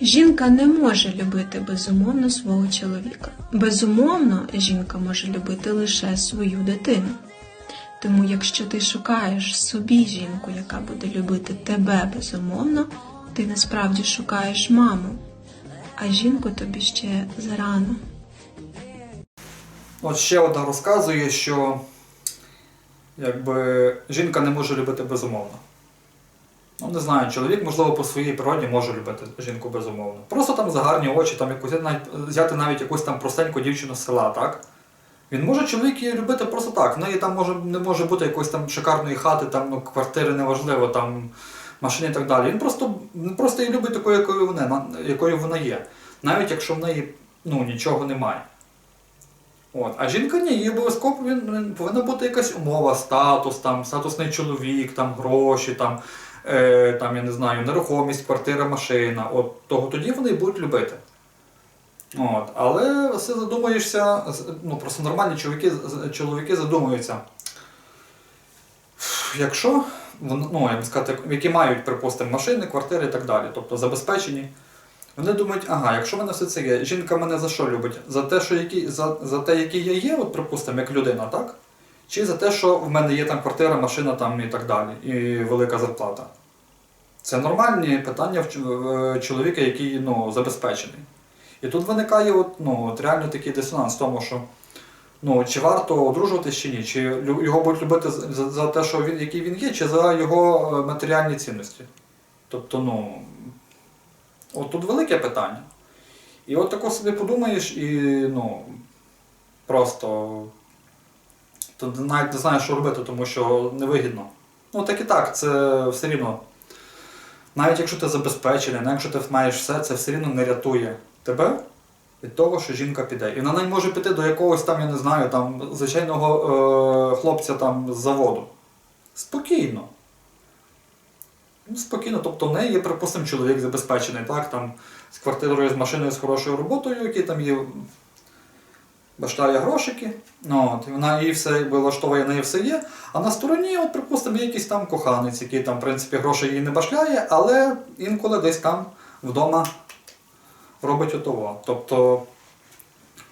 Жінка не може любити безумовно свого чоловіка. Безумовно, жінка може любити лише свою дитину. Тому, якщо ти шукаєш собі жінку, яка буде любити тебе безумовно, ти насправді шукаєш маму, а жінку тобі ще зарано. От ще одна розказує, що якби жінка не може любити безумовно. Ну, не знаю, чоловік, можливо, по своїй природі може любити жінку безумовно. Просто там за гарні очі, там якусь навіть взяти навіть якусь там простеньку дівчину з села, так? Він може чоловік її любити просто так. В неї там може, не може бути якоїсь там шикарної хати, там, ну, квартири неважливо, там машини і так далі. Він просто, просто її любить такою, якою вона, якою вона є. Навіть якщо в неї ну, нічого немає. От. А жінка ні, їй обов'язково повин- повинна бути якась умова, статус, там, статусний чоловік, там, гроші, там, е, там, я не знаю, нерухомість, квартира, машина. От, того тоді вони будуть любити. От. Але все задумуєшся, з- ну просто нормальні чоловіки, чоловіки задумуються. Якщо, ну, би сказати, які мають, припустимо, машини, квартири і так далі, тобто забезпечені, вони думають, ага, якщо в мене все це є, жінка мене за що любить? За те, що які, за, за те, який я є, от припустимо, як людина, так? Чи за те, що в мене є там квартира, машина там і так далі, і велика зарплата? Це нормальні питання в чоловіка, який ну, забезпечений. І тут виникає от, ну, от реально такий дисонанс в тому, що ну, чи варто одружуватись чи ні, чи його будуть любити за, за, те, що він, який він є, чи за його е, матеріальні цінності. Тобто, ну, от тут велике питання. І от тако собі подумаєш і ну, просто то навіть не знаєш, що робити, тому що невигідно. Ну так і так, це все рівно. Навіть якщо ти забезпечений, навіть якщо ти маєш все, це все рівно не рятує тебе від того, що жінка піде. І вона навіть може піти до якогось там, я не знаю, там, звичайного е, хлопця там з заводу. Спокійно. Ну, спокійно, тобто в неї є, припустимо, чоловік забезпечений, так, там, з квартирою, з машиною, з хорошою роботою, який там є баштає грошики, ну, от, і вона їй все якби, влаштовує, неї все є. А на стороні, от, припустимо, якийсь там коханець, який там, в принципі, грошей їй не башляє, але інколи десь там вдома робить отого. Тобто,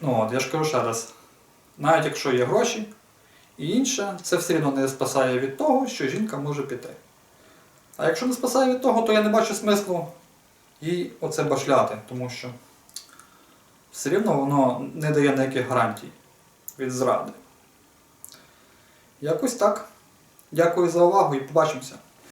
ну, от, я ж кажу ще раз, навіть якщо є гроші і інше, це все одно не спасає від того, що жінка може піти. А якщо не спасає від того, то я не бачу смислу їй оце башляти, тому що все рівно воно не дає ніяких гарантій від зради. Якось так. Дякую за увагу і побачимося.